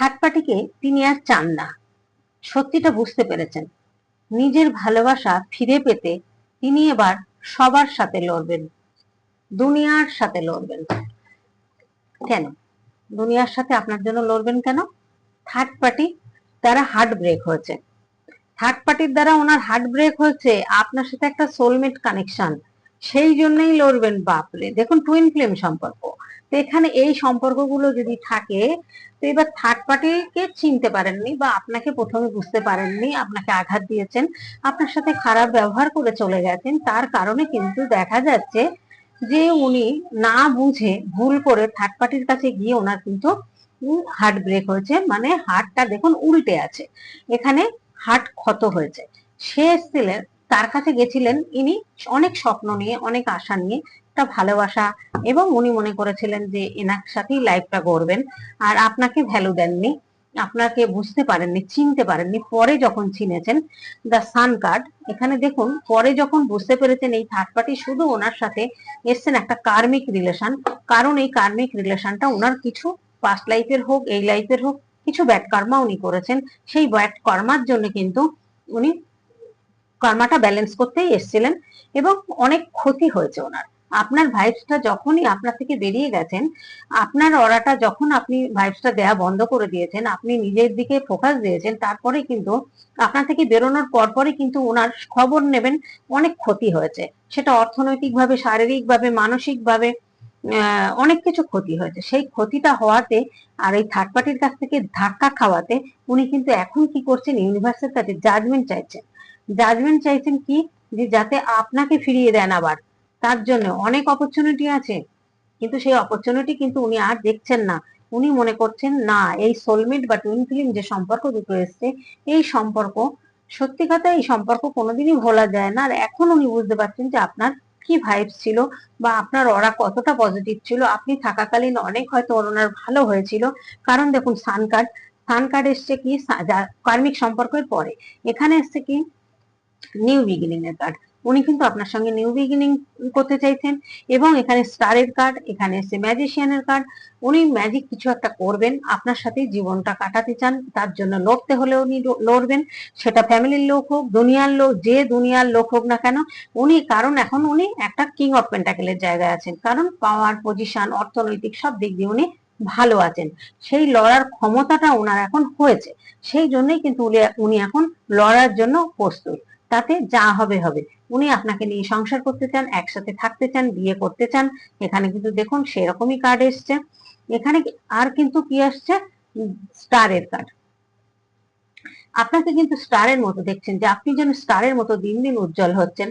Third পার্টিকে তিনি আর চান না। সত্যিটা বুঝতে পেরেছেন। নিজের ভালোবাসা ফিরে পেতে তিনি এবার সবার সাথে লড়বেন, দুনিয়ার সাথে লড়বেন। কেন? দুনিয়ার সাথে আপনার জন্য লড়বেন কেন? থার্ড পার্টি দ্বারা হার্ট ব্রেক হয়েছে। থার্ড পার্টির দ্বারা ওনার হার্ট ব্রেক হয়েছে, আপনার সাথে একটা সোলমেট কানেকশন সেই জন্যই লড়বেন, বাপরে। দেখুন টুইন ফ্লেম সম্পর্ক। তো এখানে এই সম্পর্কগুলো যদি থাকে, তো এবার থার্ড পার্টিকে চিনতে পারেননি বা আপনাকে প্রথমে বুঝতে পারেননি, আপনাকে আঘাত দিয়েছেন, আপনার সাথে খারাপ ব্যবহার করে চলে গেছেন, তার কারণে কিন্তু দেখা যাচ্ছে যে উনি না বুঝে ভুল করে থার্ড পার্টির কাছে গিয়ে ওনার কিন্তু হার্ট ব্রেক হয়েছে মানে হার্টটা দেখুন উল্টে আছে। এখানে হার্ট ক্ষত হয়েছে। সে এসেছিলেন তার কাছে গেছিলেন। ইনি অনেক স্বপ্ন নিয়ে, অনেক আশা নিয়ে একটা ভালোবাসা এবং উনি মনে করেছিলেন যে এনার সাথেই লাইফটা গড়বেন। আর আপনাকে ভ্যালু দেননি, আপনাকে বুঝতে পারেননি, চিনতে পারেননি। পরে যখন চিনেছেন দ্য সান কার্ড এখানে দেখুন, পরে যখন বুঝতে পেরেছেন এই থার্ড পার্টি শুধু ওনার সাথে এসছেন একটা কার্মিক রিলেশন কারণ এই কার্মিক রিলেশনটা ওনার কিছু পাস্ট লাইফের হোক, এই লাইফের হোক, কিছু ব্যাড কর্মা উনি করেছেন। সেই ব্যাড কর্মার জন্য কিন্তু উনি কর্মাটা ব্যালেন্স করতেই এসেছিলেন এবং অনেক ক্ষতি হয়েছে ওনার। আপনার ভাইবসটা যখনই আপনার থেকে বেরিয়ে গেছেন, আপনার অরাটা যখন আপনি ভাইবসটা দেয়া বন্ধ করে দিয়েছেন, আপনি নিজের দিকে ফোকাস দিয়েছেন, তারপরে কিন্তু আপনার থেকে বেরোনোর পরপরই কিন্তু ওনার খবর নেবেন, অনেক ক্ষতি হয়েছে। সেটা অর্থনৈতিকভাবে, শারীরিকভাবে, মানসিকভাবে অনেক কিছু ক্ষতি হয়েছে। সেই ক্ষতিটা হওয়াতে আর এই থার্ড পার্টির কাছ থেকে ধাক্কা খাওয়াতে উনি কিন্তু এখন কি করছেন ইউনিভার্সের কাছে জাজমেন্ট চাইছেন। জাজমেন্ট চাইছেন কি? যে যাতে আপনাকে ফিরিয়ে দেন আবার। তার জন্য অনেক অপরচুনিটি আছে। কিন্তু সেই অপরচুনিটি কিন্তু উনি আর দেখছেন না। উনি মনে করছেন, না, এই সোলমেট বা টুইন ফিল্ম যে সম্পর্ক দুটো এসছে, এই সম্পর্ক, সত্যি কথা এই সম্পর্ক কোনোদিনই ভোলা যায় না। আর এখন উনি বুঝতে পারছেন যে আপনার কি ভাইবস ছিল বা আপনার ওরা কতটা পজিটিভ ছিল। আপনি থাকাকালীন অনেক হয়তো ওনার ভালো হয়েছিল। কারণ দেখুন, সান কার্ড সান কার্ড এসছে কি? কার্মিক সম্পর্কের পরে। এখানে এসছে কি? নিউ বিগিনিং এর কার্ড উনি কিন্তু আপনার সঙ্গে নিউ বিগিনিং করতে চাইছেন এবং এখানে স্টারের কার্ড এখানে এসছে ম্যাজিশিয়ানের কার্ড উনি ম্যাজিক কিছু একটা করবেন, আপনার সাথে জীবনটা কাটাতে চান, তার জন্য লড়তে হলে উনি লড়বেন। সেটা ফ্যামিলির লোক হোক, দুনিয়ার লোক, যে দুনিয়ার লোক হোক না কেন, উনি, কারণ এখন উনি একটা কিং অফ পেন্টাকেলের জায়গায় আছেন। কারণ পাওয়ার পজিশন অর্থনৈতিক সব দিক দিয়ে উনি ভালো আছেন। সেই লড়ার ক্ষমতাটা ওনার এখন হয়েছে। সেই জন্যই কিন্তু উনি- উনি এখন লড়ার জন্য প্রস্তুত। তাতে যা হবে হবে। উনি আপনাকে নিয়ে সংসার করতে চান, একসাথে থাকতে চান, বিয়ে করতে চান, এখানে কিন্তু দেখুন সেরকমই কার্ড এসছে। এখানে আর কিন্তু কি আসছে? স্টারের কার্ড আপনাকে কিন্তু স্টারের মতো দেখছেন যে আপনি যেন স্টারের মতো দিন দিন উজ্জ্বল হচ্ছেন।